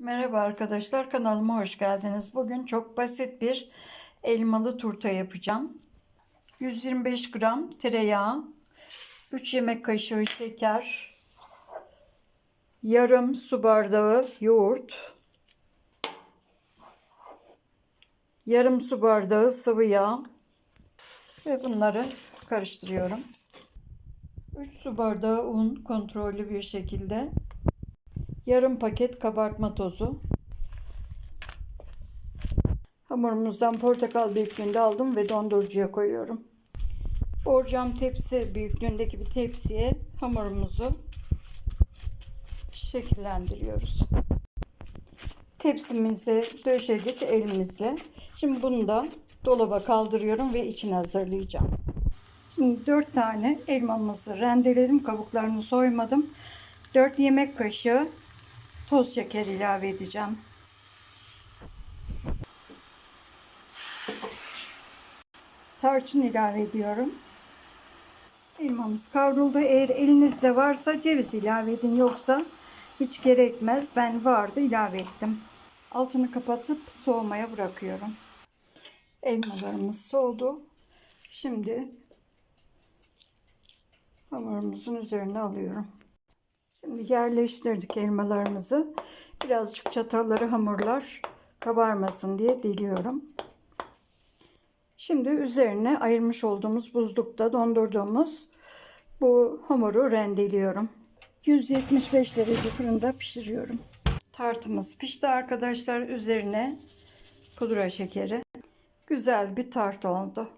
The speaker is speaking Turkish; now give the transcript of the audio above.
Merhaba arkadaşlar kanalıma hoş geldiniz. Bugün çok basit bir elmalı turta yapacağım. 125 gram tereyağı, 3 yemek kaşığı şeker, yarım su bardağı yoğurt, yarım su bardağı sıvı yağ ve bunları karıştırıyorum. 3 su bardağı un kontrollü bir şekilde yarım paket kabartma tozu. Hamurumuzdan portakal büyüklüğünde aldım ve dondurucuya koyuyorum. Borcam tepsi büyüklüğündeki bir tepsiye hamurumuzu şekillendiriyoruz. Tepsimizi döşedik elimizle. Şimdi bunu da dolaba kaldırıyorum ve içine hazırlayacağım. Şimdi 4 tane elmamızı rendeledim. Kabuklarını soymadım. 4 yemek kaşığı toz şeker ilave edeceğim. Tarçın ilave ediyorum. Elmamız kavruldu. Eğer elinizde varsa ceviz ilave edin. Yoksa hiç gerekmez. Ben vardı ilave ettim. Altını kapatıp soğumaya bırakıyorum. Elmalarımız soğudu. Şimdi hamurumuzun üzerine alıyorum. Şimdi yerleştirdik elmalarımızı. Birazcık çatalları hamurlar kabarmasın diye diliyorum. Şimdi üzerine ayırmış olduğumuz buzlukta dondurduğumuz bu hamuru rendeliyorum. 175 derece fırında pişiriyorum. Tartımız pişti arkadaşlar. Üzerine pudra şekeri. Güzel bir tart oldu.